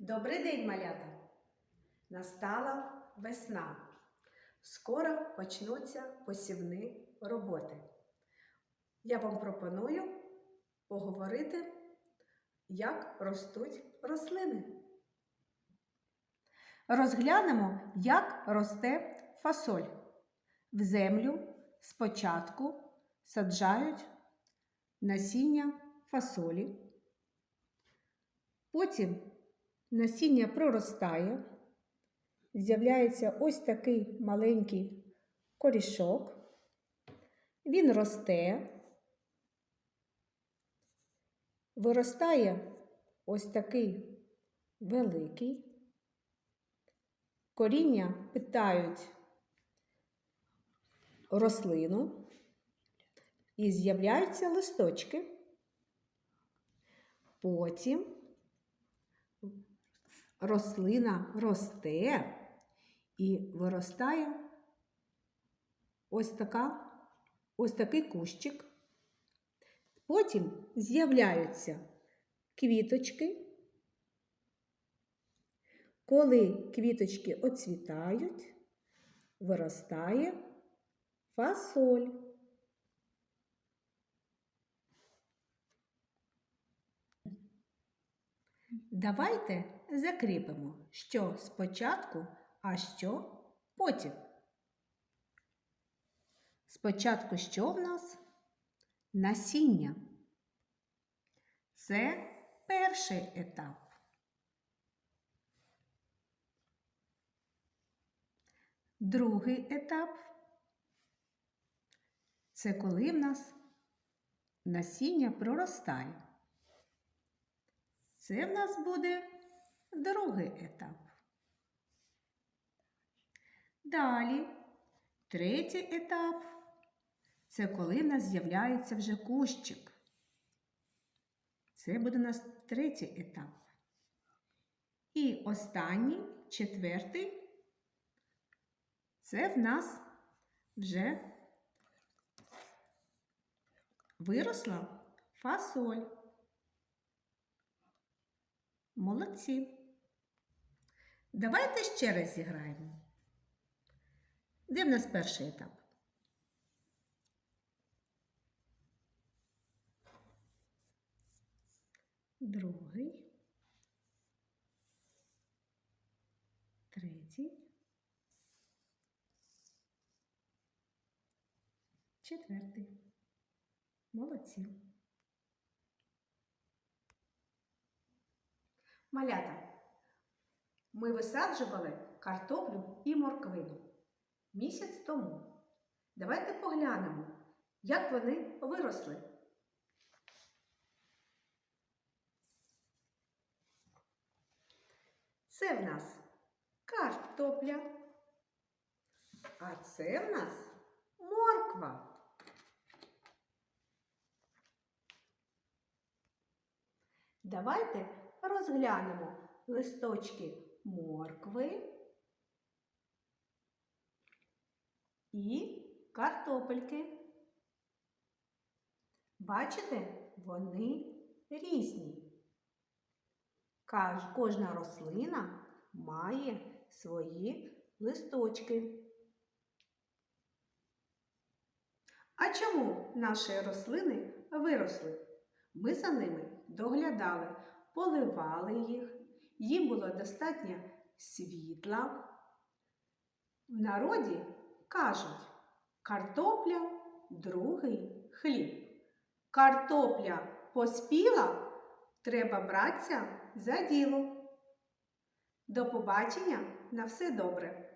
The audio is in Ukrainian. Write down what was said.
Добрий день, малята! Настала весна. Скоро почнуться посівні роботи. Я вам пропоную поговорити, як ростуть рослини. Розглянемо, як росте фасоль. В землю спочатку саджають насіння фасолі. Потім насіння проростає, з'являється ось такий маленький корішок. Він росте, виростає ось такий великий. Коріння питають рослину і з'являються листочки. Потім рослина росте і виростає ось така, ось такий кущик. Потім з'являються квіточки. Коли квіточки оцвітають, виростає фасоль. Давайте закріпимо, що спочатку, а що потім. Спочатку що в нас? Насіння. Це перший етап. Другий етап це коли в нас насіння проростає. Це в нас буде другий етап. Далі, третій етап це коли в нас з'являється вже кущик. Це буде у нас третій етап. І останній, четвертий, це в нас вже виросла фасоль. Молодці. Давайте ще раз зіграємо. Де в нас перший етап? Другий. Третій. Четвертий. Молодці. Малята. Ми висаджували картоплю і морквину місяць тому. Давайте поглянемо, як вони виросли. Це в нас картопля, а це в нас морква. Давайте розглянемо листочки моркви і картопельки. Бачите, вони різні. Кожна рослина має свої листочки. А чому наші рослини виросли? Ми за ними доглядали, поливали їх, їм було достатньо світла. В народі кажуть, картопля другий хліб. Картопля поспіла, треба братися за діло. До побачення на все добре!